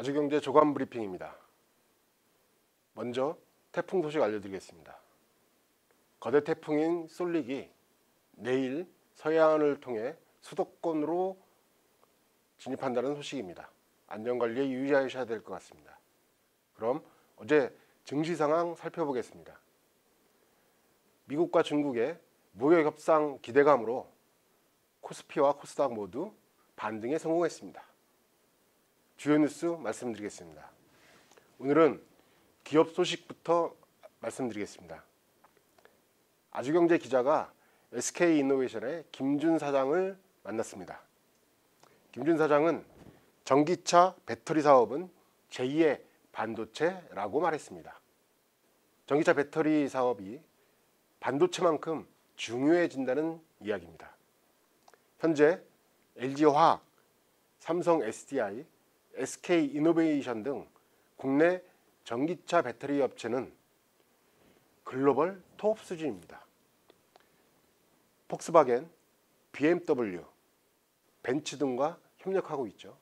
아주경제 조간 브리핑입니다. 먼저 태풍 소식 알려드리겠습니다. 거대 태풍인 솔릭이 내일 서해안을 통해 수도권으로 진입한다는 소식입니다. 안전관리에 유의하셔야 될 것 같습니다. 그럼 어제 증시 상황 살펴보겠습니다. 미국과 중국의 무역 협상 기대감으로 코스피와 코스닥 모두 반등에 성공했습니다. 주요 뉴스 말씀드리겠습니다. 오늘은 기업 소식부터 말씀드리겠습니다. 아주경제 기자가 SK이노베이션의 김준 사장을 만났습니다. 김준 사장은 전기차 배터리 사업은 제2의 반도체라고 말했습니다. 전기차 배터리 사업이 반도체만큼 중요해진다는 이야기입니다. 현재 LG화학, 삼성 SDI, SK이노베이션 등 국내 전기차 배터리 업체는 글로벌 톱 수준입니다. 폭스바겐, BMW, 벤츠 등과 협력하고 있죠.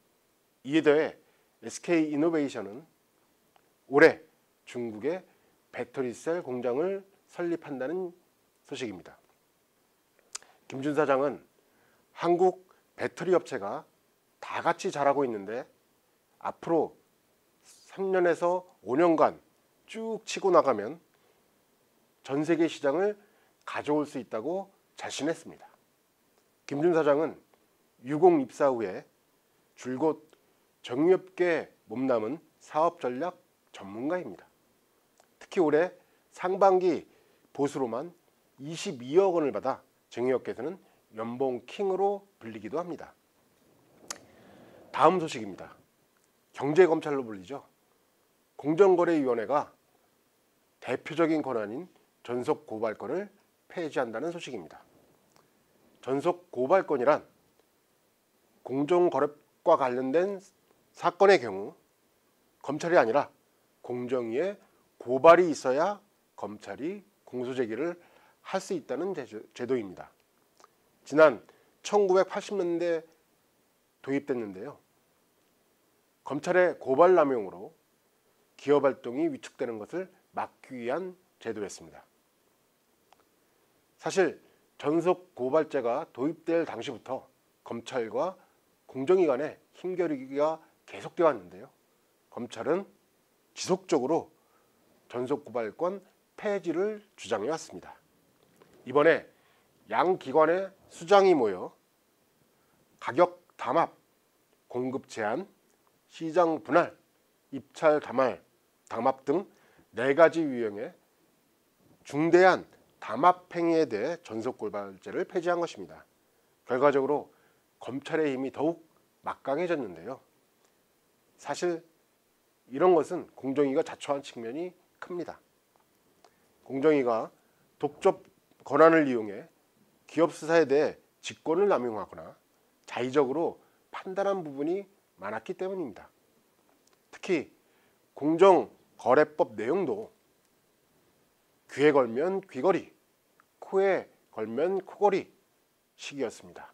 이에 더해 SK이노베이션은 올해 중국의 배터리셀 공장을 설립한다는 소식입니다. 김준 사장은 한국 배터리 업체가 다 같이 잘하고 있는데 앞으로 3년에서 5년간 쭉 치고 나가면 전 세계 시장을 가져올 수 있다고 자신했습니다. 김준 사장은 유공 입사 후에 줄곧 정유업계 몸남은 사업 전략 전문가입니다. 특히 올해 상반기 보수로만 22억 원을 받아 정유업계에서는 연봉 킹으로 불리기도 합니다. 다음 소식입니다. 경제검찰로 불리죠. 공정거래위원회가 대표적인 권한인 전속 고발권을 폐지한다는 소식입니다. 전속 고발권이란 공정거래과 관련된 사건의 경우 검찰이 아니라 공정위에 고발이 있어야 검찰이 공소제기를 할 수 있다는 제도입니다. 지난 1980년대 도입됐는데요. 검찰의 고발 남용으로 기업 활동이 위축되는 것을 막기 위한 제도였습니다. 사실 전속 고발제가 도입될 당시부터 검찰과 공정위 간의 힘겨루기가 계속되어 왔는데요. 검찰은 지속적으로 전속 고발권 폐지를 주장해 왔습니다. 이번에 양 기관의 수장이 모여 가격 담합, 공급 제한, 시장 분할, 입찰 담합, 담합 등 네 가지 유형의 중대한 담합 행위에 대해 전속 고발제를 폐지한 것입니다. 결과적으로 검찰의 힘이 더욱 막강해졌는데요. 사실 이런 것은 공정위가 자초한 측면이 큽니다. 공정위가 독점 권한을 이용해 기업 수사에 대해 직권을 남용하거나 자의적으로 판단한 부분이 많았기 때문입니다. 특히 공정거래법 내용도 귀에 걸면 귀걸이, 코에 걸면 코걸이 식이었습니다.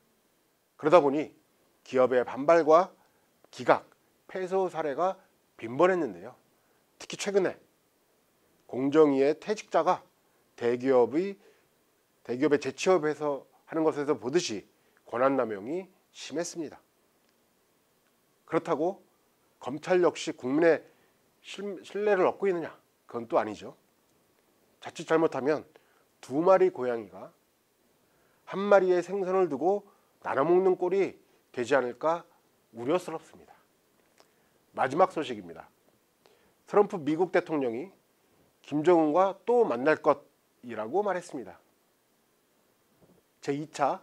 그러다 보니 기업의 반발과 기각, 패소 사례가 빈번했는데요. 특히 최근에 공정위의 퇴직자가 대기업의 대기업의 재취업해서 하는 것에서 보듯이 권한남용이 심했습니다. 그렇다고 검찰 역시 국민의 신뢰를 얻고 있느냐? 그건 또 아니죠. 자칫 잘못하면 두 마리 고양이가 한 마리의 생선을 두고 나눠 먹는 꼴이 되지 않을까 우려스럽습니다. 마지막 소식입니다. 트럼프 미국 대통령이 김정은과 또 만날 것이라고 말했습니다. 제2차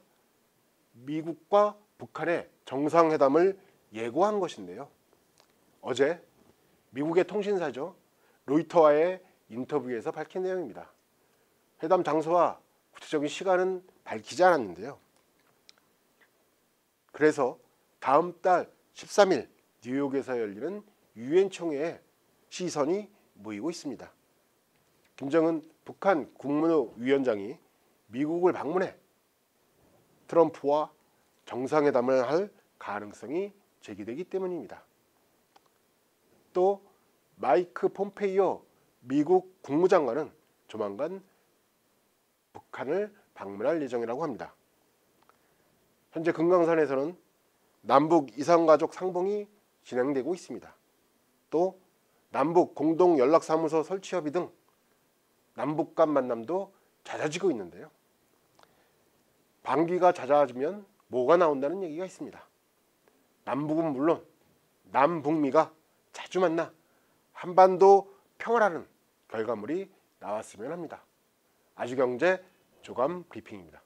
미국과 북한의 정상회담을 예고한 것인데요. 어제 미국의 통신사죠. 로이터와의 인터뷰에서 밝힌 내용입니다. 회담 장소와 구체적인 시간은 밝히지 않았는데요. 그래서 다음 달 13일 뉴욕에서 열리는 유엔 총회에 시선이 모이고 있습니다. 김정은 북한 국무위원장이 미국을 방문해 트럼프와 정상회담을 할 가능성이 제기되기 때문입니다. 또 마이크 폼페이오 미국 국무장관은 조만간 북한을 방문할 예정이라고 합니다. 현재 금강산에서는 남북 이산가족 상봉이 진행되고 있습니다. 또 남북 공동 연락사무소 설치 협의 등 남북 간 만남도 잦아지고 있는데요. 방귀가 잦아지면 뭐가 나온다는 얘기가 있습니다. 남북은 물론 남북미가 자주 만나 한반도 평화라는 결과물이 나왔으면 합니다. 아주경제 조감 브리핑입니다.